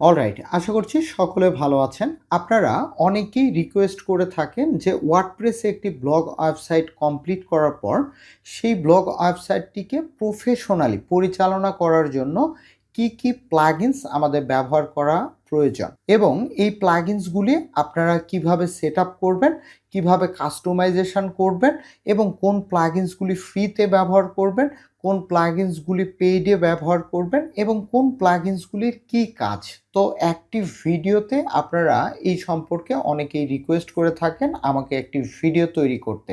Alright আশা করছি সকলে ভালো আছেন। আপনারা অনেকেই রিকোয়েস্ট করে থাকেন যে ওয়ার্ডপ্রেসে একটি ব্লগ ওয়েবসাইট কমপ্লিট করার পর সেই ব্লগ ওয়েবসাইটটিকে প্রফেশনালি পরিচালনা করার জন্য কি কি প্লাগিনস আমাদের ব্যবহার করা প্রয়োজন এবং এই প্লাগিনসগুলি আপনারা কীভাবে সেট করবেন, কীভাবে কাস্টমাইজেশন করবেন এবং কোন প্লাগিনসগুলি ফ্রিতে ব্যবহার করবেন কোন প্লাগিনসগুলি পেইডে ব্যবহার করবেন এবং কোন প্লাগিনসগুলির কি কাজ? তো একটি ভিডিওতে আপনারা এই সম্পর্কে অনেকেই রিকোয়েস্ট করে থাকেন আমাকে একটি ভিডিও তৈরি করতে।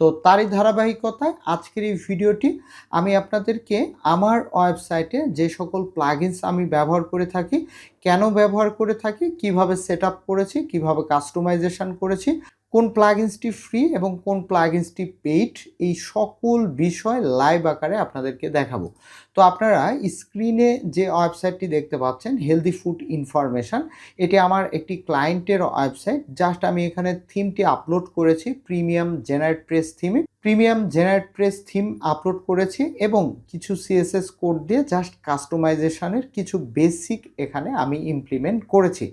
তো তারই ধারাবাহিকতায় আজকের এই ভিডিওটি আমি আপনাদেরকে আমার ওয়েবসাইটে যে সকল প্লাগিনস আমি ব্যবহার করে থাকি, কেন ব্যবহার করে থাকি, কীভাবে সেট করেছি, কীভাবে কাস্টমাইজেশন করেছি কোন প্লাগিনসটি ফ্রি এবং কোন প্লাগিনসটি পেইড এই সকল বিষয় লাইভ আকারে আপনাদেরকে দেখাবো। তো আপনারা স্ক্রিনে যে ওয়েবসাইটটি দেখতে পাচ্ছেন হেলদি ফুড ইনফরমেশন এটি আমার একটি ক্লায়েন্টের ওয়েবসাইট জাস্ট আমি এখানে থিমটি আপলোড করেছি premium generate press থিমে premium generate press theme upload করেছি এবং কিছু সিএসএস কোড দিয়ে জাস্ট কাস্টমাইজেশনের কিছু বেসিক এখানে আমি ইমপ্লিমেন্ট করেছি।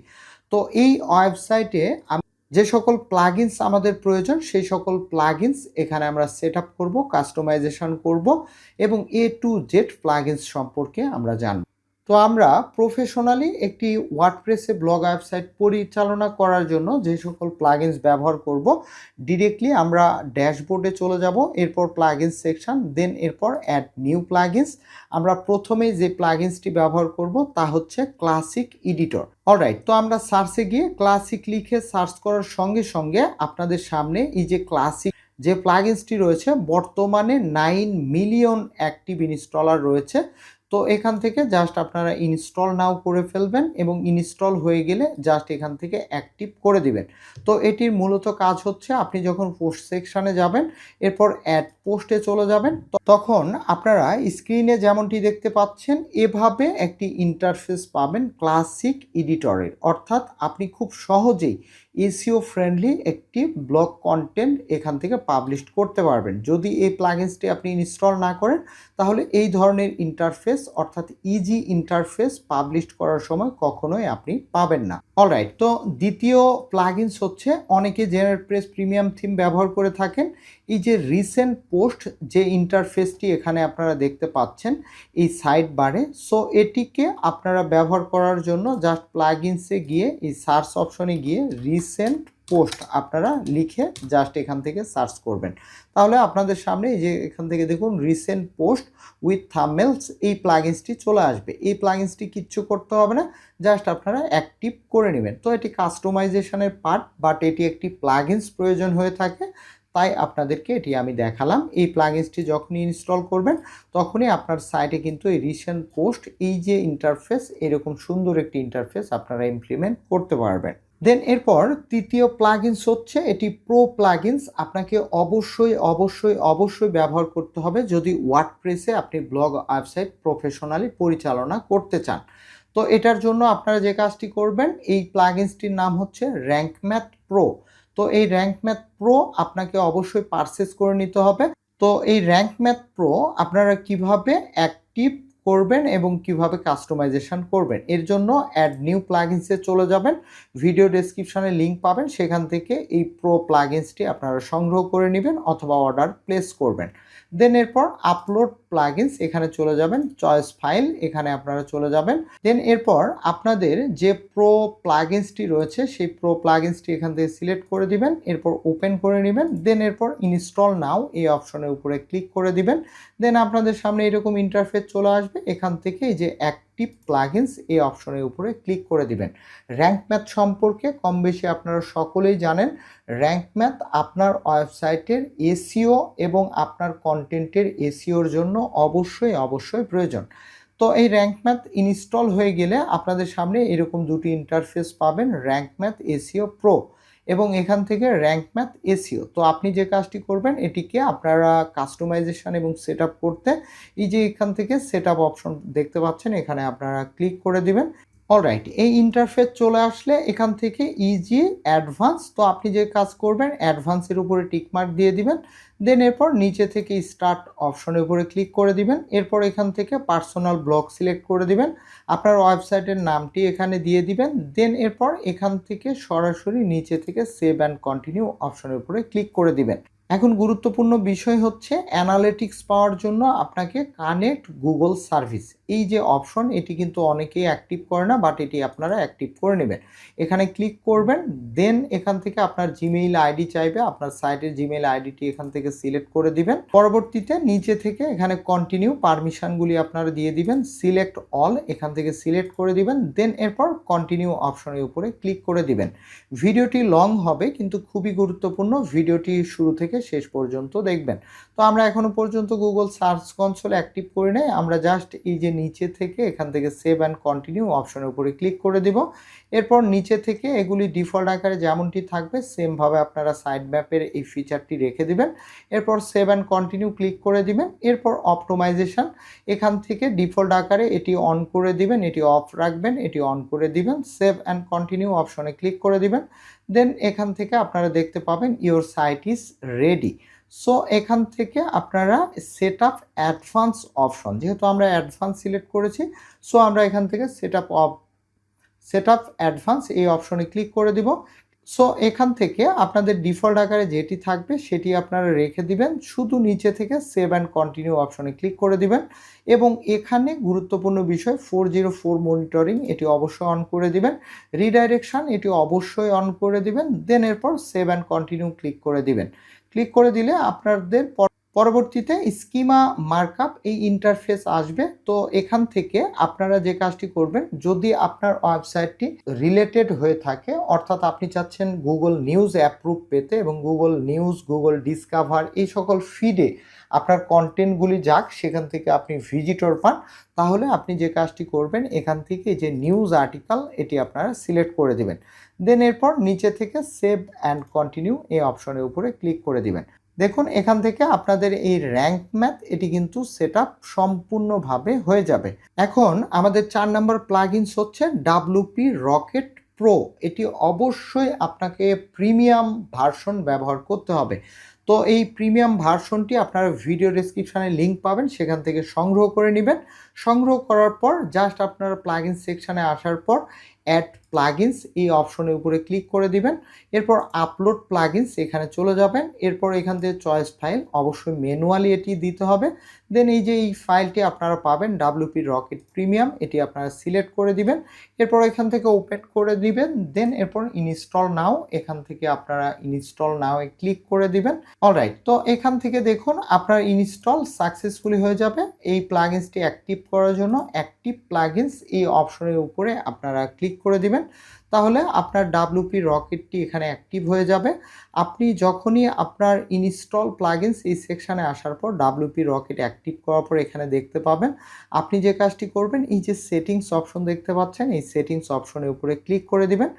তো এই ওয়েবসাইটে আমি যে সকল প্লাগিনস আমাদের প্রয়োজন, সেই সকল প্লাগিনস এখানে আমরা সেট আপ করব কাস্টমাইজেশন করব এবং এ টু জেড প্লাগিনস সম্পর্কে আমরা জানব। তো আমরা প্রফেশনালি একটি ওয়ার্ডপ্রেসে ব্লগ ওয়েবসাইট পরিচালনা করার জন্য যে সকল প্লাগিনস ব্যবহার করব ডিরেক্টলি আমরা ড্যাশবোর্ডে চলে যাব, এরপর প্লাগিনস সেকশন দেন এরপর অ্যাড নিউ প্লাগিনস আমরা প্রথমেই যে প্লাগিনসটি ব্যবহার করব তা হচ্ছে ক্লাসিক এডিটর অলরাইট তো আমরা সার্চে গিয়ে ক্লাসিক লিখে সার্চ করার সঙ্গে সঙ্গে আপনাদের সামনে এই যে ক্লাসিক যে প্লাগিনসটি রয়েছে, বর্তমানে নাইন মিলিয়ন অ্যাক্টিভ ইনস্টলার রয়েছে। তো এখান থেকে জাস্ট আপনারা ইনস্টল নাও করে ফেলবেন এবং ইনস্টল হয়ে গেলে জাস্ট এখান থেকে অ্যাক্টিভ করে দিবেন। তো এটির মূলত কাজ হচ্ছে আপনি যখন পোস্ট সেকশানে যাবেন, এরপর অ্যাড পোস্টে চলে যাবেন তখন আপনারা স্ক্রিনে যেমনটি দেখতে পাচ্ছেন, এভাবে একটি ইন্টারফেস পাবেন ক্লাসিক এডিটরের অর্থাৎ আপনি খুব সহজেই এসিও ফ্রেন্ডলি একটি ব্লগ কন্টেন্ট এখান থেকে পাবলিশ করতে পারবেন। যদি এই প্লাগিনসটি আপনি ইনস্টল না করেন, তাহলে এই ধরনের ইন্টারফেস অর্থাৎ ইজি ইন্টারফেস পাবলিশ করার সময় কখনোই আপনি পাবেন না। অলরাইট তো দ্বিতীয় প্লাগিনস হচ্ছে অনেকে জেনারেল প্রেস প্রিমিয়াম থিম ব্যবহার করে থাকেন। এই যে রিসেন্ট পোস্ট যে ইন্টারফেসটি এখানে আপনারা দেখতে পাচ্ছেন, এই সাইড বারে সো এটিকে আপনারা ব্যবহার করার জন্য জাস্ট প্লাগিনসে গিয়ে, এই সার্চ অপশনে গিয়ে রিসেন্ট পোস্ট আপনারা লিখে জাস্ট এখান থেকে সার্চ করবেন। তাহলে আপনাদের সামনে এই যে এখান থেকে দেখুন রিসেন্ট পোস্ট উইথ থামেলস এই প্লাগিনসটি চলে আসবে। এই প্লাগিনসটি কিচ্ছু করতে হবে না জাস্ট আপনারা অ্যাক্টিভ করে নেবেন। তো এটি কাস্টমাইজেশনের পার্ট বাট এটি একটি প্লাগিনস প্রয়োজন হয়ে থাকে। তাই আপনাদেরকে এটি আমি দেখালাম। এই প্লাগিনসটি যখনই ইনস্টল করবেন, তখনই আপনার সাইটে কিন্তু এই রিসেন্ট পোস্ট এই যে ইন্টারফেস এরকম সুন্দর একটি ইন্টারফেস আপনারা ইমপ্লিমেন্ট করতে পারবেন। দেন এরপর তৃতীয় প্লাগিনস হচ্ছে, এটি প্রো প্লাগিনস আপনাকে অবশ্যই অবশ্যই অবশ্যই ব্যবহার করতে হবে যদি ওয়ার্ডপ্রেসে আপনি ব্লগ ওয়েবসাইট প্রফেশনালি পরিচালনা করতে চান। তো এটার জন্য আপনারা যে কাজটি করবেন, এই প্লাগিনসটির নাম হচ্ছে র্যাঙ্ক ম্যাথ প্রো তো এই র্যাঙ্ক ম্যাথ প্রো আপনাকে অবশ্যই পারচেস করে নিতে হবে। তো এই র্যাঙ্ক ম্যাথ প্রো আপনারা কীভাবে অ্যাক্টিভ করবেন এবং কীভাবে কাস্টমাইজেশন করবেন, এর জন্য অ্যাড নিউ প্লাগিনসে চলে যাবেন। ভিডিও ডেসক্রিপশনে লিঙ্ক পাবেন, সেখান থেকে এই প্রো প্লাগিনসটি আপনারা সংগ্রহ করে নেবেন অথবা অর্ডার প্লেস করবেন। দেন এরপর আপলোড প্লাগিনস এখানে চলে যাবেন চয়েস ফাইল এখানে আপনারা চলে যাবেন। দেন এরপর আপনাদের যে প্রো প্লাগিনসটি রয়েছে, সেই প্রো প্লাগিনসটি এখান থেকে সিলেক্ট করে দিবেন, এরপর ওপেন করে নেবেন দেন এরপর ইনস্টল নাও এই অপশনের উপরে ক্লিক করে দিবেন। দেন আপনাদের সামনে এরকম ইন্টারফেস চলে আসবে, এখান থেকে যে অ্যাক্টিভ প্লাগিনস এই অপশনের উপরে ক্লিক করে দিবেন। র্যাঙ্ক ম্যাথ সম্পর্কে কম বেশি আপনারা সকলেই জানেন র্যাঙ্ক ম্যাথ আপনার ওয়েবসাইটের এসিও এবং আপনার কন্টেন্টের এসিওর জন্য অবশ্যই অবশ্যই প্রয়োজন। তো এই র্যাঙ্ক ম্যাথ ইনস্টল হয়ে গেলে আপনাদের সামনে এরকম দুটি ইন্টারফেস পাবেন র্যাঙ্ক ম্যাথ এসিও প্রো এবং এখান থেকে র্যাঙ্ক ম্যাথ এসিও তো আপনি যে কাজটি করবেন, এটিকে আপনারা কাস্টমাইজেশন এবং সেট করতে এই যে এখান থেকে সেট অপশন দেখতে পাচ্ছেন, এখানে আপনারা ক্লিক করে দিবেন। অলরাইট এই ইন্টারফেস চলে আসলে এখান থেকে ইজি অ্যাডভান্স তো আপনি যে কাজ করবেন অ্যাডভান্সের উপরে টিকমার্ক দিয়ে দিবেন দেন এরপর নিচে থেকে স্টার্ট অপশনের উপরে ক্লিক করে দিবেন, এরপর এখান থেকে পার্সোনাল ব্লগ সিলেক্ট করে দিবেন, আপনার ওয়েবসাইটের নামটি এখানে দিয়ে দিবেন দেন এরপর এখান থেকে সরাসরি নিচে থেকে সেভ অ্যান্ড কন্টিনিউ অপশনের উপরে ক্লিক করে দিবেন। এখন গুরুত্বপূর্ণ বিষয় হচ্ছে অ্যানালিটিক্স পাওয়ার জন্য আপনাকে কানেক্ট গুগল সার্ভিস এই যে অপশন এটি কিন্তু অনেকেই অ্যাক্টিভ করে না বাট এটি আপনারা অ্যাক্টিভ করে নেবেন। এখানে ক্লিক করবেন দেন এখান থেকে আপনার জিমেইল আইডি চাইবে, আপনার সাইটের জিমেইল আইডিটি এখান থেকে সিলেক্ট করে দিবেন। পরবর্তীতে নিচে থেকে এখানে কন্টিনিউ পারমিশনগুলি আপনারা দিয়ে দিবেন সিলেক্ট অল এখান থেকে সিলেক্ট করে দিবেন দেন এরপর কন্টিনিউ অপশনের উপরে ক্লিক করে দিবেন। ভিডিওটি লং হবে, কিন্তু খুবই গুরুত্বপূর্ণ। ভিডিওটি শুরু থেকে শেষ পর্যন্ত দেখবেন। তো আমরা এখনও পর্যন্ত গুগল সার্চ কনসোল অ্যাক্টিভ করে নেই। আমরা জাস্ট এই যে নিচে থেকে এখান থেকে সেভ অ্যান্ড কন্টিনিউ অপশনের উপরে ক্লিক করে দিব। এরপর নিচে থেকে এগুলি ডিফল্ট আকারে যেমনটি থাকবে সেমভাবে আপনারা সাইড ম্যাপের এই ফিচারটি রেখে দিবেন। এরপর সেভ অ্যান্ড কন্টিনিউ ক্লিক করে দিবেন। এরপর অপটোমাইজেশন এখান থেকে ডিফল্ট আকারে এটি অন করে দিবেন, এটি অফ রাখবেন, এটি অন করে দিবেন। সেভ অ্যান্ড কন্টিনিউ অপশনে ক্লিক করে দিবেন। দেন এখান থেকে আপনারা দেখতে পাবেন your site is ready so এখান থেকে আপনারা সেট আপ অ্যাডভান্স অপশন যেহেতু আমরা অ্যাডভান্স সিলেক্ট করেছি সো আমরা এখান থেকে set up of set up advance এই অপশনে ক্লিক করে দিব। সো এখান থেকে আপনাদের ডিফল্ট আকারে যেটি থাকবে সেটি আপনারা রেখে দিবেন। শুধু নিচে থেকে সেভ অ্যান্ড কন্টিনিউ অপশনে ক্লিক করে দিবেন এবং এখানে গুরুত্বপূর্ণ বিষয় ফোর জিরো ফোর মনিটরিং, এটি অবশ্যই অন করে দিবেন। রিডাইরেকশন, এটি অবশ্যই অন করে দিবেন। দেন এরপর সেভ অ্যান্ড কন্টিনিউ ক্লিক করে দিবেন। ক্লিক করে দিলে আপনাদের পরবর্তীতে স্কিমা মার্কআপ এই ইন্টারফেস আসবে। তো এখান থেকে আপনারা যে কাজটি করবেন, যদি আপনার ওয়েবসাইটটি রিলেটেড হয়ে থাকে, অর্থাৎ আপনি চাচ্ছেন গুগল নিউজ অ্যাপ্রুভ পেতে এবং গুগল নিউজ গুগল ডিসকাভার এই সকল ফিডে আপনার কন্টেন্টগুলি যাক, সেখান থেকে আপনি ভিজিটর পান, তাহলে আপনি যে কাজটি করবেন, এখান থেকে যে নিউজ আর্টিকেল এটি আপনারা সিলেক্ট করে দেবেন। দেন এরপর নিচে থেকে সেভ অ্যান্ড কন্টিনিউ এই অপশনের উপরে ক্লিক করে দিবেন। দেখুন, এখান থেকে আপনাদের এই র্যাঙ্ক ম্যাথ এটি কিন্তু সেট সম্পূর্ণভাবে হয়ে যাবে। এখন আমাদের চার নম্বর প্লাগইনস হচ্ছে ডাব্লুপি রকেট প্রো এটি অবশ্যই আপনাকে প্রিমিয়াম ভার্সন ব্যবহার করতে হবে। তো এই প্রিমিয়াম ভার্সনটি আপনারা ভিডিও ডেসক্রিপশানে লিঙ্ক পাবেন, সেখান থেকে সংগ্রহ করে নেবেন। সংগ্রহ করার পর জাস্ট আপনারা প্লাগইন সেকশানে আসার পর অ্যাড প্লাগিনস এই অপশনের উপরে ক্লিক করে দিবেন। এরপর আপলোড প্লাগিনস এখানে চলে যাবেন। এরপর এখান থেকে চয়েস ফাইল অবশ্যই ম্যানুয়ালি এটি দিতে হবে। দেন এই যে এই ফাইলটি আপনারা পাবেন ডাব্লিউপি রকেট প্রিমিয়াম এটি আপনারা সিলেক্ট করে দিবেন। এরপর এখান থেকে ওপেন করে দিবেন। দেন এরপর ইনস্টল নাও এখান থেকে আপনারা ইনস্টল নাও এ ক্লিক করে দিবেন। অলরাইট তো এখান থেকে দেখুন, আপনার ইনস্টল সাকসেসফুলি হয়ে যাবে। এই প্লাগিনসটি অ্যাক্টিভ করার জন্য অ্যাক্টিভ প্লাগিনস এই অপশনের উপরে আপনারা ক্লিক করে দিবেন। তাহলে আপনার ডাব্লিউপি রকেটটি এখানে অ্যাক্টিভ হয়ে যাবে। আপনি যখনই আপনার ইনস্টল প্লাগিনস এই সেকশানে আসার পর ডাব্লিউপি রকেট অ্যাক্টিভ করার পর এখানে দেখতে পাবেন। আপনি যে কাজটি করবেন, এই যে সেটিংস অপশন দেখতে পাচ্ছেন, এই সেটিংস অপশনের উপরে ক্লিক করে দিবেন।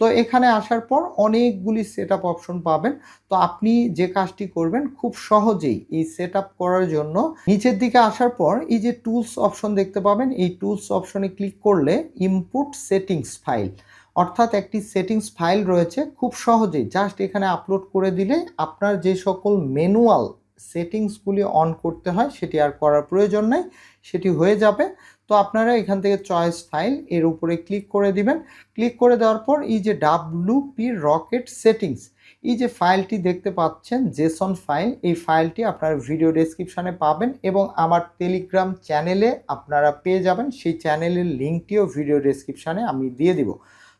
তো এখানে আসার পর অনেকগুলি সেট আপ অপশন পাবেন। তো আপনি যে কাজটি করবেন খুব সহজেই এই সেট আপ করার জন্য নিচের দিকে আসার পর এই যে টুলস অপশন দেখতে পাবেন, এই টুলস অপশনে ক্লিক করলে ইনপুট সেটিংস ফাইল অর্থাৎ একটি সেটিংস ফাইল রয়েছে খুব সহজেই। জাস্ট এখানে আপলোড করে দিলে আপনার যে সকল ম্যানুয়াল সেটিংসগুলি অন করতে হয়, সেটি আর করার প্রয়োজন নেই, সেটি হয়ে যাবে। তো আপনারা এখান থেকে চয়েস ফাইল এর উপরে ক্লিক করে দিবেন। ক্লিক করে দেওয়ার পর এই যে ডাব্লু পি রকেট সেটিংস এই যে ফাইলটি দেখতে পাচ্ছেন জেসন ফাইল এই ফাইলটি আপনারা ভিডিও ডেসক্রিপশানে পাবেন এবং আমার টেলিগ্রাম চ্যানেলে আপনারা পেয়ে যাবেন। সেই চ্যানেলের লিঙ্কটিও ভিডিও ডেসক্রিপশানে আমি দিয়ে দিব।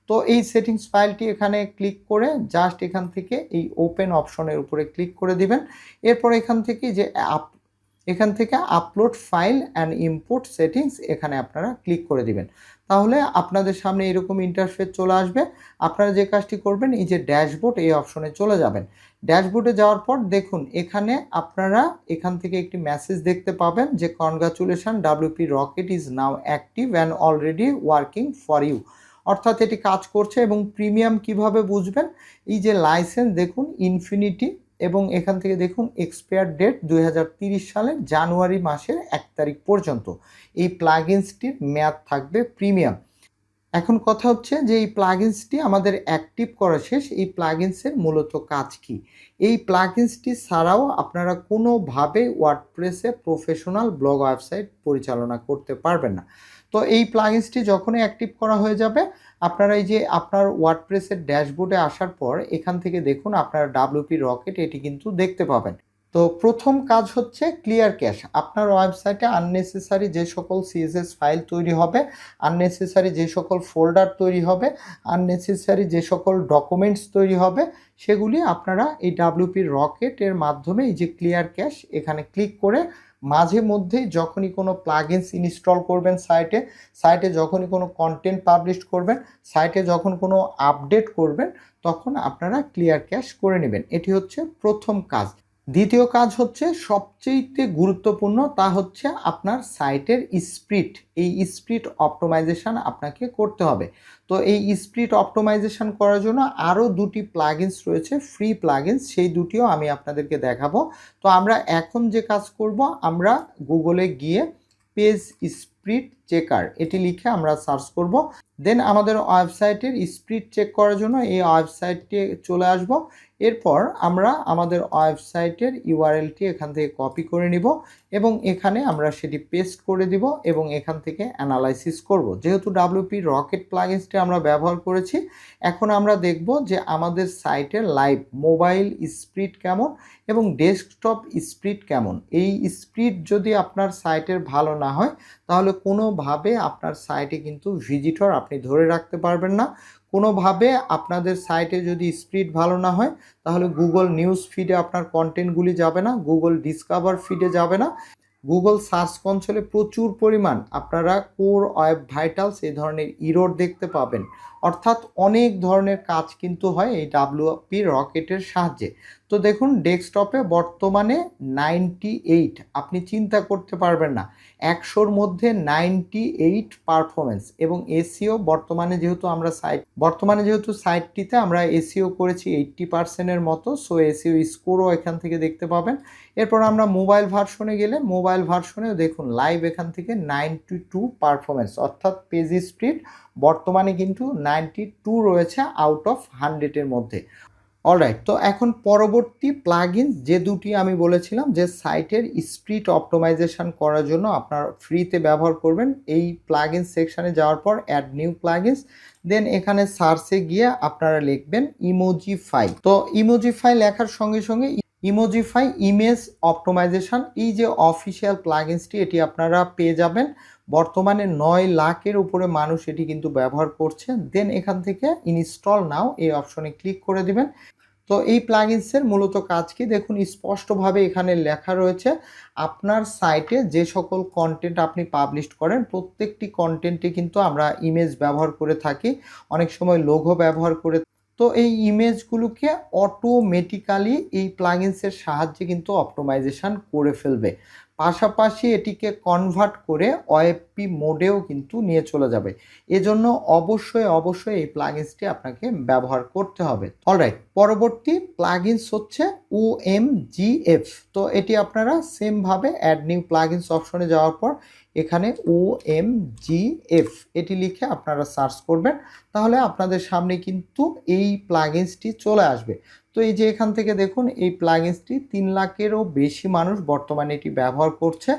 তো এই সেটিংস ফাইলটি এখানে ক্লিক করে জাস্ট এখান থেকে এই ওপেন অপশনের উপরে ক্লিক করে দিবেন। এরপর এখান থেকে যে আপ এখান থেকে upload file and import settings এখানে আপনারা ক্লিক করে দিবেন। তাহলে আপনাদের সামনে এরকম ইন্টারফেস চলে আসবে। আপনারা যে কাজটি করবেন, এই যে ড্যাশবোর্ড এই অপশনে চলে যাবেন। ড্যাশবোর্ডে যাওয়ার পর দেখুন, এখানে আপনারা এখান থেকে একটি মেসেজ দেখতে পাবেন যে congratulation WP rocket is now active and already working for you অর্থাৎ এটি কাজ করছে এবং প্রিমিয়াম কীভাবে বুঝবেন? এই যে লাইসেন্স দেখুন ইনফিনিটি এবং এখান থেকে দেখুন এক্সপায়ার ডেট দুই সালের জানুয়ারি মাসের এক তারিখ পর্যন্ত। এই প্লাগিনসটির মেয়াদ থাকবে প্রিমিয়াম এখন কথা হচ্ছে যে এই প্লাগিনসটি আমাদের অ্যাক্টিভ করা শেষ, এই প্লাগিনসের মূলত কাজ কি? এই প্লাগিনসটি ছাড়াও আপনারা কোনোভাবে ওয়ার্ডপ্রেসে প্রফেশনাল ব্লগ ওয়েবসাইট পরিচালনা করতে পারবেন না। তো এই প্লাগিনসটি যখনই অ্যাক্টিভ করা হয়ে যাবে, আপনারা এই যে আপনার ওয়ার্ডপ্রেসের ড্যাশবোর্ডে আসার পর এখান থেকে দেখুন আপনার ডাব্লিউপি রকেট এটি কিন্তু দেখতে পাবেন। তো প্রথম কাজ হচ্ছে ক্লিয়ার ক্যাশ আপনার ওয়েবসাইটে আননেসেসারি যে সকল সিএসএস ফাইল তৈরি হবে আননেসেসারি যে সকল ফোল্ডার তৈরি হবে আননেসেসারি যে সকল ডকুমেন্টস তৈরি হবে, সেগুলি আপনারা এই ডাব্লিউপি রকেটের মাধ্যমে এই যে ক্লিয়ার ক্যাশ এখানে ক্লিক করে মাঝে মধ্যেই যখনই কোনো প্লাগিনস ইনস্টল করবেন সাইটে সাইটে যখনই কোনো কন্টেন্ট পাবলিশ করবেন সাইটে যখন কোনো আপডেট করবেন, তখন আপনারা ক্লিয়ার ক্যাশ করে নেবেন। এটি হচ্ছে প্রথম কাজ। দ্বিতীয় কাজ হচ্ছে সবচেয়ে গুরুত্বপূর্ণ তা হচ্ছে আপনার সাইটের স্প্রিট। এই স্প্রিট অপটোমাইজেশন আপনাকে করতে হবে। তো এই স্প্রিট অপটোমাইজেশন করার জন্য আরও দুটি প্লাগিনস রয়েছে, ফ্রি প্লাগিনস সেই দুটিও আমি আপনাদেরকে দেখাবো। তো আমরা এখন যে কাজ করব, আমরা গুগলে গিয়ে পেজ স্প্রিট চেকার এটি লিখে আমরা সার্চ করব। দেন আমাদের ওয়েবসাইটের স্পিড চেক করার জন্য এই ওয়েবসাইটটি চলে আসব। এরপর আমরা আমাদের ওয়েবসাইটের ইউআরএলটি এখান থেকে কপি করে নিব এবং এখানে আমরা সেটি পেস্ট করে দিব এবং এখান থেকে অ্যানালাইসিস করব। যেহেতু ডাব্লিউপি রকেট প্লাগিনসটি আমরা ব্যবহার করেছি, এখন আমরা দেখব যে আমাদের সাইটের লাইভ মোবাইল স্পিড কেমন এবং ডেস্কটপ স্পিড কেমন। এই স্পিড যদি আপনার সাইটের ভালো না হয়, তাহলে কোনোভাবে আপনার সাইটে কিন্তু ভিজিটর আপনি ধরে রাখতে পারবেন না। কোনোভাবে আপনাদের সাইটে যদি স্পিড ভালো না হয়, তাহলে গুগল নিউজ ফিডে আপনার কন্টেন্টগুলি যাবে না গুগল ডিসকাভার ফিডে যাবে না। গুগল সার্চ কনসোলে প্রচুর পরিমাণ আপনারা কোর ওয়েব ভাইটালস এই ধরনের ইরোড দেখতে পাবেন। অর্থাৎ অনেক ধরনের কাজ কিন্তু হয় এই ডাব্লিউপি রকেটের সাহায্যে। তো দেখুন, ডেস্কটপে বর্তমানে নাইনটি এইট আপনি চিন্তা করতে পারবেন না, একশোর মধ্যে নাইনটি এইট পারফরমেন্স এবং এসিও বর্তমানে যেহেতু আমরা সাইট বর্তমানে যেহেতু সাইটটিতে আমরা এসিও করেছি এইট্টি পার্সেন্টের মতো সো এসিও স্কোরও এখান থেকে দেখতে পাবেন। এরপর আমরা মোবাইল ভার্সনে গেলে মোবাইল ভার্সনেও দেখুন লাইভ এখান থেকে নাইনটি টু পারফরমেন্স অর্থাৎ পেজ স্পিড বর্তমানে কিন্তু নাইনটি টু রয়েছে আউট অফ হান্ড্রেডের মধ্যে। অলরাইট তো এখন পরবর্তী প্লাগিন যে দুটি আমি বলেছিলাম, যে সাইটের স্পিড অপটোমাইজেশন করার জন্য আপনার ফ্রিতে ব্যবহার করবেন, এই প্লাগিন সেকশানে যাওয়ার পর অ্যাড নিউ প্লাগিনস দেন এখানে সার্চে গিয়ে আপনারা লিখবেন ইমোজিফাই তো ইমোজিফাই লেখার সঙ্গে সঙ্গে ইমোজিফাই ইমেজ অপটোমাইজেশন এই যে অফিসিয়াল প্লাগিনসটি এটি আপনারা পেয়ে যাবেন। বর্তমানে নয় লাখের উপরে মানুষ এটি কিন্তু ব্যবহার করছে দেন এখান থেকে ইনস্টল নাও এই অপশনে ক্লিক করে দিবেন। তো এই প্লাগিনসের মূলত কাজ কি? দেখুন, স্পষ্টভাবে এখানে লেখা রয়েছে, আপনার সাইটে যে সকল কন্টেন্ট আপনি পাবলিশ করেন, প্রত্যেকটি কন্টেন্টে কিন্তু আমরা ইমেজ ব্যবহার করে থাকি। অনেক সময় লোগো ব্যবহার করে তো এই ইমেজগুলোকে অটোমেটিক্যালি এই প্লাগিনসের সাহায্যে কিন্তু অপটোমাইজেশন করে ফেলবে। পাশাপাশি এটিকে কনভার্ট করে ওএফপি মোডেও কিন্তু নিয়ে চলে যাবে। এজন্য অবশ্যই অবশ্যই এই প্লাগিনসটি আপনাকে ব্যবহার করতে হবে। অলরাইট পরবর্তী প্লাগিনস হচ্ছে ও এম জি এফ তো এটি আপনারা সেমভাবে অ্যাড নিউ প্লাগিনস অপশনে যাওয়ার পর এখানে ও এম জি এফ এটি লিখে আপনারা সার্চ করবেন, তাহলে আপনাদের সামনে কিন্তু এই প্লাগিনসটি চলে আসবে। তো এই যে এখান থেকে দেখুন, এই প্লাগিনসটি তিন লাখেরও বেশি মানুষ বর্তমানে এটি ব্যবহার করছে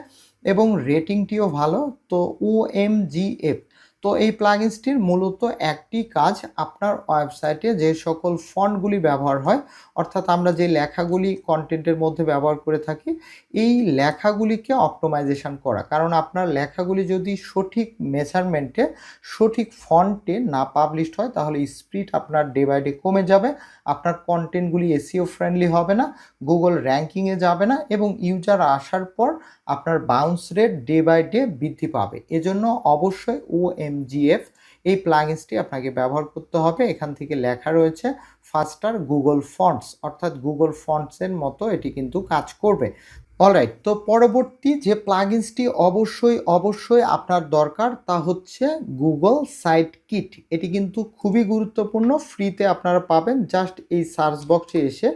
এবং রেটিংটিও ভালো। তো ও এম জি এফ তো এই প্লাগিনসটির মূলত একটি কাজ আপনার ওয়েবসাইটে যে সকল ফন্টগুলি ব্যবহার হয়, অর্থাৎ আমরা যে লেখাগুলি কন্টেন্টের মধ্যে ব্যবহার করে থাকি, এই লেখাগুলিকে অপটোমাইজেশন করা। কারণ আপনার লেখাগুলি যদি সঠিক মেজারমেন্টে সঠিক ফন্টে না পাবলিশড হয়, তাহলে স্পিড আপনার ডে বাই ডে কমে যাবে, আপনার কন্টেন্টগুলি এসিও ফ্রেন্ডলি হবে না গুগল র্যাঙ্কিংয়ে যাবে না, এবং ইউজার আসার পর আপনার bounce rate day by day বৃদ্ধি পাবে। এজন্য অবশ্যই ও এমজিএফ এই প্লাগিনসটি আপনাকে ব্যবহার করতে হবে। এখান থেকে লেখা রয়েছে ফাস্টার গুগল ফন্টস অর্থাৎ গুগল ফন্টসের মতো এটি কিন্তু কাজ করবে। অলরাইট তো পরবর্তী যে প্লাগিনসটি অবশ্যই অবশ্যই আপনার দরকার তা হচ্ছে গুগল সাইট কিট এটি কিন্তু খুবই গুরুত্বপূর্ণ ফ্রিতে আপনারা পাবেন। জাস্ট এই সার্চ বক্সে এসে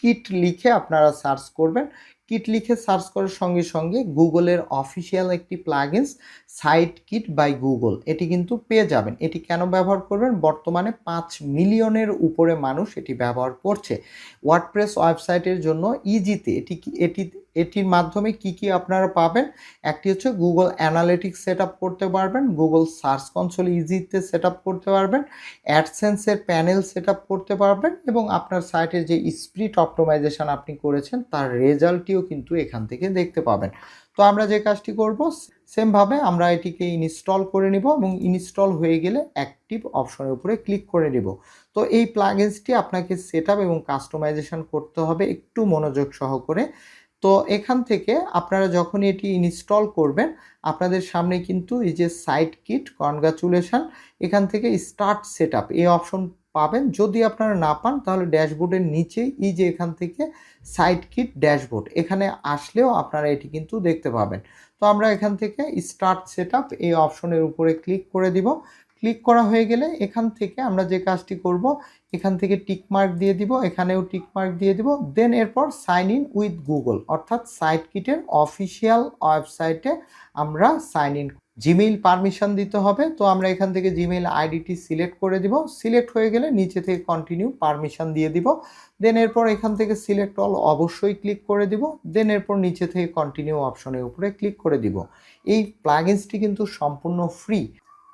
কিট লিখে আপনারা সার্চ করবেন। কিট লিখে সার্চ করার সঙ্গে সঙ্গে গুগলের অফিসিয়াল একটি plugins site kit by Google, এটি কিন্তু পেয়ে যাবেন। এটি কেন ব্যবহার করবেন? বর্তমানে পাঁচ মিলিয়নের উপরে মানুষ এটি ব্যবহার করছে। ওয়ার্ডপ্রেস ওয়েবসাইটের জন্য ইজিতে এটি এটি এটির মাধ্যমে কি কি আপনারা পাবেন? একটি হচ্ছে গুগল অ্যানালিটিক্স সেট করতে পারবেন গুগল সার্চ কনসোল ইজিতে সেট করতে পারবেন অ্যাডসেন্সের প্যানেল সেট করতে পারবেন এবং আপনার সাইটের যে স্প্রিট অপটোমাইজেশন আপনি করেছেন, তার রেজাল্টটিও কিন্তু এখান থেকে দেখতে পাবেন। তো আমরা যে কাজটি করব সেমভাবে আমরা এটিকে ইনস্টল করে নিব এবং ইনস্টল হয়ে গেলে অ্যাক্টিভ অপশনের উপরে ক্লিক করে নিব। তো এই প্লাগিনসটি আপনাকে সেট এবং কাস্টমাইজেশন করতে হবে, একটু মনোযোগ সহকারে। তো এখান থেকে আপনারা যখন এটি ইনস্টল করবেন, আপনাদের সামনে কিন্তু এই যে সাইট কিট কনগ্রাচুলেশন এখান থেকে স্টার্ট সেট এই অপশন পাবেন। যদি আপনারা না পান, তাহলে ড্যাশবোর্ডের নিচেই এই যে এখান থেকে সাইট কিট ড্যাশবোর্ড, এখানে আসলেও আপনারা এটি কিন্তু দেখতে পাবেন। তো আমরা এখান থেকে স্টার্ট সেট এই অপশনের উপরে ক্লিক করে দিব। ক্লিক করা হয়ে গেলে এখান থেকে আমরা যে কাজটি করব, এখান থেকে টিক মার্ক দিয়ে দিব, এখানেও টিক মার্ক দিয়ে দিব দেন এরপর সাইন ইন উইথ গুগল অর্থাৎ সাইট কিটের অফিসিয়াল ওয়েবসাইটে আমরা সাইন ইন জিমেইল পারমিশন দিতে হবে, তো আমরা এখান থেকে জিমেইল আইডিটি সিলেক্ট করে দিব সিলেক্ট হয়ে গেলে নিচে থেকে কন্টিনিউ পারমিশন দিয়ে দিব দেন এরপর এখান থেকে সিলেক্ট অল অবশ্যই ক্লিক করে দিব দেন এরপর নিচে থেকে কন্টিনিউ অপশনের উপরে ক্লিক করে দিব। এই প্লাগিনসটি কিন্তু সম্পূর্ণ ফ্রি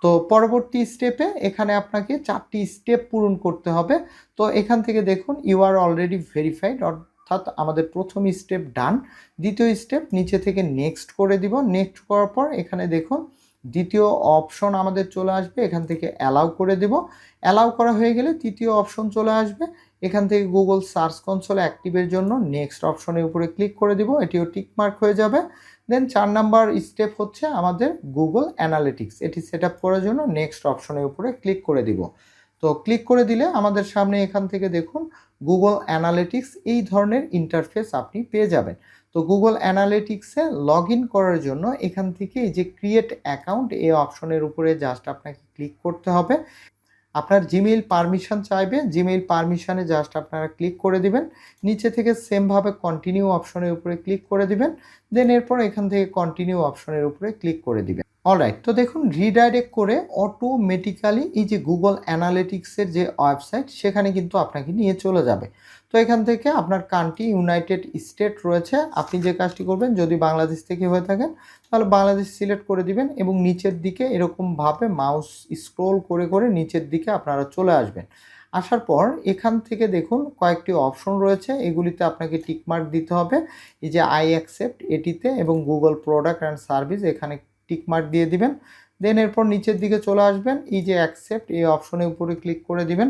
তো পরবর্তী স্টেপে এখানে আপনাকে চারটি স্টেপ পূরণ করতে হবে। তো এখান থেকে দেখুন ইউ আর অলরেডি ভেরিফাইড অর্থাৎ আমাদের প্রথম স্টেপ ডান দ্বিতীয় স্টেপ নিচে থেকে নেক্সট করে দিব। নেক্সট করার পর এখানে দেখুন, দ্বিতীয় অপশন আমাদের চলে আসবে। এখান থেকে অ্যালাউ করে দেব। অ্যালাউ করা হয়ে গেলে তৃতীয় অপশন চলে আসবে। এখান থেকে গুগল সার্চ কনসোল অ্যাক্টিভের জন্য নেক্সট অপশনের উপরে ক্লিক করে দিব, এটিও টিক মার্ক হয়ে যাবে। দেন চার নাম্বার স্টেপ হচ্ছে আমাদের গুগল অ্যানালিটিক্স এটি সেট আপ করার জন্য নেক্সট অপশনের উপরে ক্লিক করে দিব। তো ক্লিক করে দিলে আমাদের সামনে এখান থেকে দেখুন গুগল অ্যানালিটিক্স এই ধরনের ইন্টারফেস আপনি পেয়ে যাবেন। তো গুগল অ্যানালিটিক্সে লগ ইন করার জন্য এখান থেকে এই যে ক্রিয়েট অ্যাকাউন্ট এই অপশনের উপরে জাস্ট আপনাকে ক্লিক করতে হবে। আপনার জিমেইল পারমিশন চাইবে জিমেইল পারমিশনে জাস্ট আপনারা ক্লিক করে দিবেন, নিচে থেকে সেমভাবে কন্টিনিউ অপশনের উপরে ক্লিক করে দিবেন দেন এরপর এখান থেকে কন্টিনিউ অপশনের উপরে ক্লিক করে দিবেন। অলরাইট তো দেখুন রিডাইরেক্ট করে অটোমেটিক্যালি এই যে গুগল অ্যানালিটিক্সের যে ওয়েবসাইট সেখানে কিন্তু আপনাকে নিয়ে চলে যাবে। তো এখান থেকে আপনার কান্ট্রি ইউনাইটেড স্টেট রয়েছে। আপনি যে কাজটি করবেন, যদি বাংলাদেশ থেকে হয়ে থাকেন, তাহলে বাংলাদেশ সিলেক্ট করে দিবেন এবং নিচের দিকে এরকমভাবে মাউস স্ক্রোল করে করে নিচের দিকে আপনারা চলে আসবেন। আসার পর এখান থেকে দেখুন, কয়েকটি অপশন রয়েছে। এগুলিতে আপনাকে টিকমার্ক দিতে হবে। এই যে আই অ্যাকসেপ্ট এটিতে এবং গুগল প্রোডাক্ট অ্যান্ড সার্ভিস এখানে টিকমার্ক দিয়ে দিবেন। দেন এরপর নিচের দিকে চলে আসবেন, এই যে অ্যাকসেপ্ট এই অপশনের উপরে ক্লিক করে দিবেন।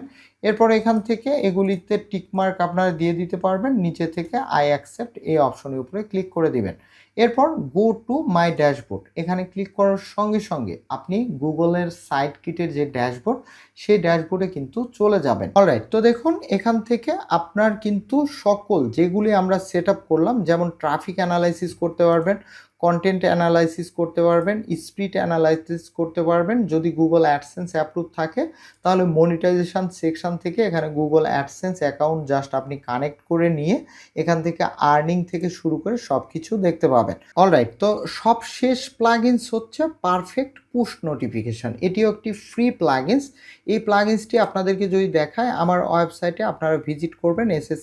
এরপর এখান থেকে এগুলিতে টিকমার্ক আপনারা দিয়ে দিতে পারবেন, নিচে থেকে আই অ্যাকসেপ্ট এই অপশনের উপরে ক্লিক করে দিবেন। এরপর গো টু মাই ড্যাশবোর্ড এখানে ক্লিক করার সঙ্গে সঙ্গে আপনি গুগলের সাইট কিটের যে ড্যাশবোর্ড সেই ড্যাশবোর্ডে কিন্তু চলে যাবেন। অলরাইট তো দেখুন, এখান থেকে আপনার কিন্তু সকল যেগুলি আমরা সেট করলাম, যেমন ট্রাফিক অ্যানালাইসিস করতে পারবেন কন্টেন্ট অ্যানালাইসিস করতে পারবেন স্পিড অ্যানালাইসিস করতে পারবেন। যদি গুগল অ্যাডসেন্স অ্যাপ্রুভ থাকে, তাহলে মনিটাইজেশান সেকশান থেকে এখানে গুগল অ্যাডসেন্স অ্যাকাউন্ট জাস্ট আপনি কানেক্ট করে নিয়ে এখান থেকে আর্নিং থেকে শুরু করে সব কিছু দেখতে পাবেন। অলরাইট তো সব শেষ প্লাগিনস হচ্ছে পারফেক্ট পুশ নোটিফিকেশান এটিও একটি ফ্রি প্লাগিনস এই প্লাগিনসটি আপনাদেরকে যদি দেখায়, আমার ওয়েবসাইটে আপনারা ভিজিট করবেন এস এস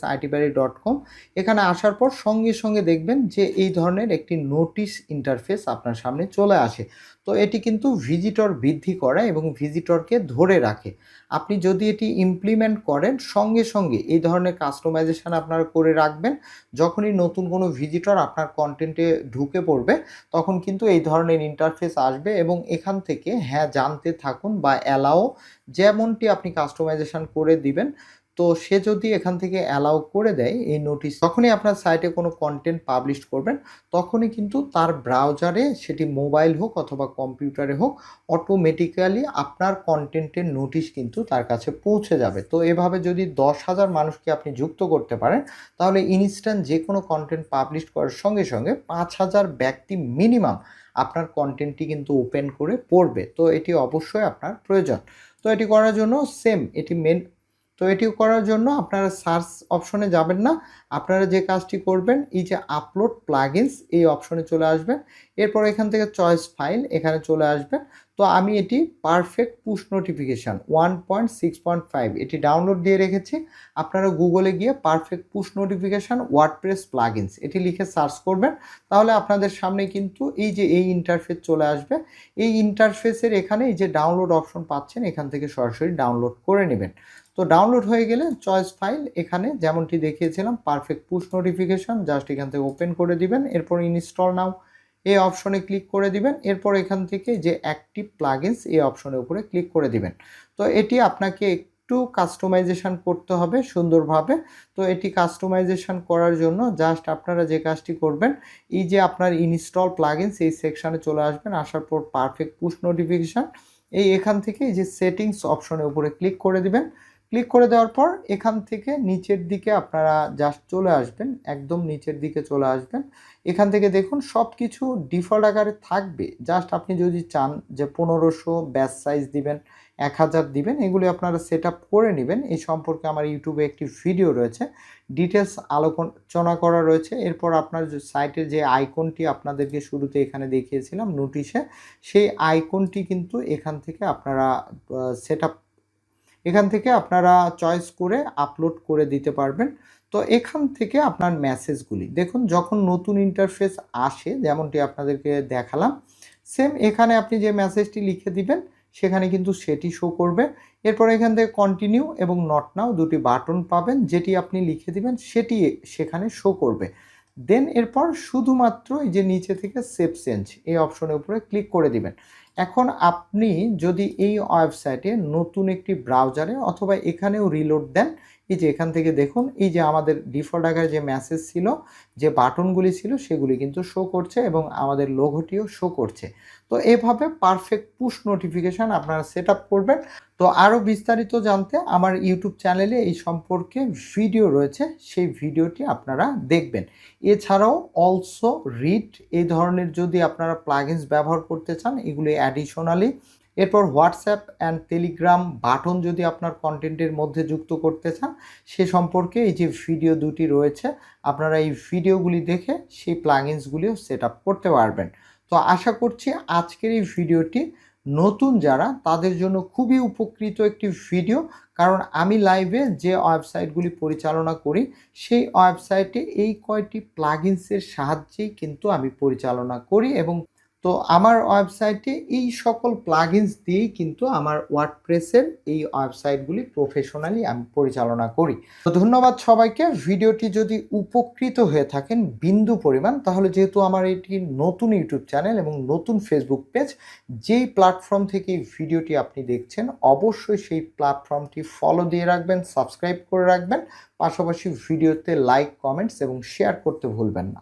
ডট কম এখানে আসার পর সঙ্গে সঙ্গে দেখবেন যে এই ধরনের একটি নোটিশ ইন্টারফেস আপনার সামনে চলে আসে। তো এটি কিন্তু ভিজিটর বৃদ্ধি করে এবং ভিজিটরকে ধরে রাখে। আপনি যদি এটি ইমপ্লিমেন্ট করেন, সঙ্গে সঙ্গে এই ধরনের কাস্টমাইজেশান আপনারা করে রাখবেন। যখনই নতুন কোনো ভিজিটর আপনার কন্টেন্টে ঢুকে পড়বে, তখন কিন্তু এই ধরনের ইন্টারফেস আসবে এবং এখান থেকে হ্যাঁ জানতে থাকুন বা অ্যালাও যেমনটি আপনি কাস্টমাইজেশান করে দিবেন তো সে যদি এখান থেকে অ্যালাউ করে দেয় এই নোটিশ তখনই আপনার সাইটে কোনো কন্টেন্ট পাবলিশ করবেন। তখনই কিন্তু তার ব্রাউজারে সেটি মোবাইল হোক অথবা কম্পিউটারে হোক অটোমেটিক্যালি আপনার কন্টেন্টের নোটিশ কিন্তু তার কাছে পৌঁছে যাবে। তো এভাবে যদি দশ হাজার মানুষকে আপনি যুক্ত করতে পারেন, তাহলে ইনস্ট্যান্ট যে কোনো কন্টেন্ট পাবলিশ করার সঙ্গে সঙ্গে পাঁচ হাজার ব্যক্তি মিনিমাম আপনার কন্টেন্টটি কিন্তু ওপেন করে পড়বে। তো এটি অবশ্যই আপনার প্রয়োজন। তো এটি করার জন্য সেম এটি মেন তো তো এটি করার জন্য আপনারা সার্চ অপশনে যাবেন না। আপনারা যে কাজটি করবেন, এই যে আপলোড প্লাগিনস এই অপশনে চলে আসবেন। এরপর এখান থেকে চয়েস ফাইল এখানে চলে আসবেন তো আমি এটি perfect push notification one point six point five, এটি ডাউনলোড দিয়ে রেখেছি। আপনারা গুগলে গিয়ে perfect push notification WordPress plugins এটি লিখে সার্চ করবেন। তাহলে আপনাদের সামনে কিন্তু এই যে এই ইন্টারফেস চলে আসবে। এই ইন্টারফেসের এখানে এই যে ডাউনলোড অপশন পাচ্ছেন, এখান থেকে সরাসরি ডাউনলোড করে নেবেন। তো ডাউনলোড হয়ে গেলে চয়েস ফাইল এখানে যেমনটি দেখিয়েছিলাম পারফেক্ট পুশ নোটিফিকেশান জাস্ট এখান থেকে ওপেন করে দিবেন, এরপর ইনস্টল নাও এই অপশনে ক্লিক করে দিবেন, এরপর এখান থেকে যে অ্যাক্টিভ প্লাগিনস এই অপশনের উপরে ক্লিক করে দিবেন। তো এটি আপনাকে একটু কাস্টমাইজেশন করতে হবে সুন্দরভাবে। তো এটি কাস্টমাইজেশন করার জন্য জাস্ট আপনারা যে কাজটি করবেন, এই যে আপনার ইনস্টল প্লাগিনস এই সেকশানে চলে আসবেন, আসার পর পারফেক্ট পুশ নোটিফিকেশান এই এখান থেকে এই যে সেটিংস অপশনের উপরে ক্লিক করে দিবেন। ক্লিক করে দেওয়ার পর এখান থেকে নিচের দিকে আপনারা জাস্ট চলে আসবেন, একদম নিচের দিকে চলে আসবেন। এখান থেকে দেখুন সব কিছু ডিফল্ট আকারে থাকবে। জাস্ট আপনি যদি চান যে পনেরোশো ব্যাস সাইজ দিবেন, এক হাজার দিবেন, এগুলি আপনারা সেট করে নেবেন। এই সম্পর্কে আমার ইউটিউবে একটি ভিডিও রয়েছে। ডিটেলস আলোচনা করা রয়েছে। এরপর আপনার সাইটের যে আইকনটি আপনাদেরকে শুরুতে এখানে দেখিয়েছিলাম নোটিশে সেই আইকনটি কিন্তু এখান থেকে আপনারা সেট এখান থেকে আপনারা চয়েস করে আপলোড করে দিতে পারবেন। তো এখান থেকে আপনার মেসেজগুলি দেখুন, যখন নতুন ইন্টারফেস আসে, যেমনটি আপনাদেরকে দেখালাম সেম এখানে আপনি যে মেসেজটি লিখে দিবেন, সেখানে কিন্তু সেটি শো করবে। এরপর এখান থেকে কন্টিনিউ এবং নট নাও দুটি বাটন পাবেন, যেটি আপনি লিখে দিবেন, সেটি সেখানে শো করবে। দেন এরপর শুধুমাত্র এই যে নিচে থেকে সেভ চেঞ্জ এই অপশনের উপরে ক্লিক করে দিবেন। এখন আপনি যদি এই ওয়েবসাইটে নতুন একটি ব্রাউজারে অথবা এখানেও রিলোড দেন এই যে এখান থেকে দেখুন, এই যে আমাদের ডিফল্ট আকারে যে মেসেজ ছিল, যে বাটনগুলি ছিল, সেগুলি কিন্তু শো করছে এবং আমাদের লোগোটিও শো করছে। তো এভাবে পারফেক্ট পুশ নোটিফিকেশান আপনারা সেট করবেন। তো আরও বিস্তারিত জানতে আমার ইউটিউব চ্যানেলে এই সম্পর্কে ভিডিও রয়েছে, সেই ভিডিওটি আপনারা দেখবেন। এছাড়াও অলসো রিড এই ধরনের যদি আপনারা প্লাগিনস ব্যবহার করতে চান, এগুলি অ্যাডিশনালি এরপর হোয়াটসঅ্যাপ অ্যান্ড টেলিগ্রাম বাটন যদি আপনার কন্টেন্টের মধ্যে যুক্ত করতে চান, সে সম্পর্কে এই যে ভিডিও দুটি রয়েছে, আপনারা এই ভিডিওগুলি দেখে সেই প্লাগিনসগুলিও সেট আপ করতে পারবেন। তো আশা করছি আজকের এই ভিডিওটি নতুন যারা, তাদের জন্য খুবই উপকৃত একটি ভিডিও কারণ আমি লাইভে যে ওয়েবসাইটগুলি পরিচালনা করি, সেই ওয়েবসাইটে এই কয়টি প্লাগিনসের সাহায্যেই কিন্তু আমি পরিচালনা করি এবং তো আমার ওয়েবসাইটে এই সকল প্লাগিনস দিয়েই কিন্তু আমার ওয়ার্ডপ্রেসের এই ওয়েবসাইটগুলি প্রফেশনালি আমি পরিচালনা করি। তো ধন্যবাদ সবাইকে। ভিডিওটি যদি উপকৃত হয়ে থাকেন বিন্দু পরিমাণ, তাহলে যেহেতু আমার এটি নতুন ইউটিউব চ্যানেল এবং নতুন ফেসবুক পেজ যেই প্ল্যাটফর্ম থেকে ভিডিওটি আপনি দেখছেন, অবশ্যই সেই প্ল্যাটফর্মটি ফলো দিয়ে রাখবেন সাবস্ক্রাইব করে রাখবেন। পাশাপাশি ভিডিওতে লাইক কমেন্টস এবং শেয়ার করতে ভুলবেন না।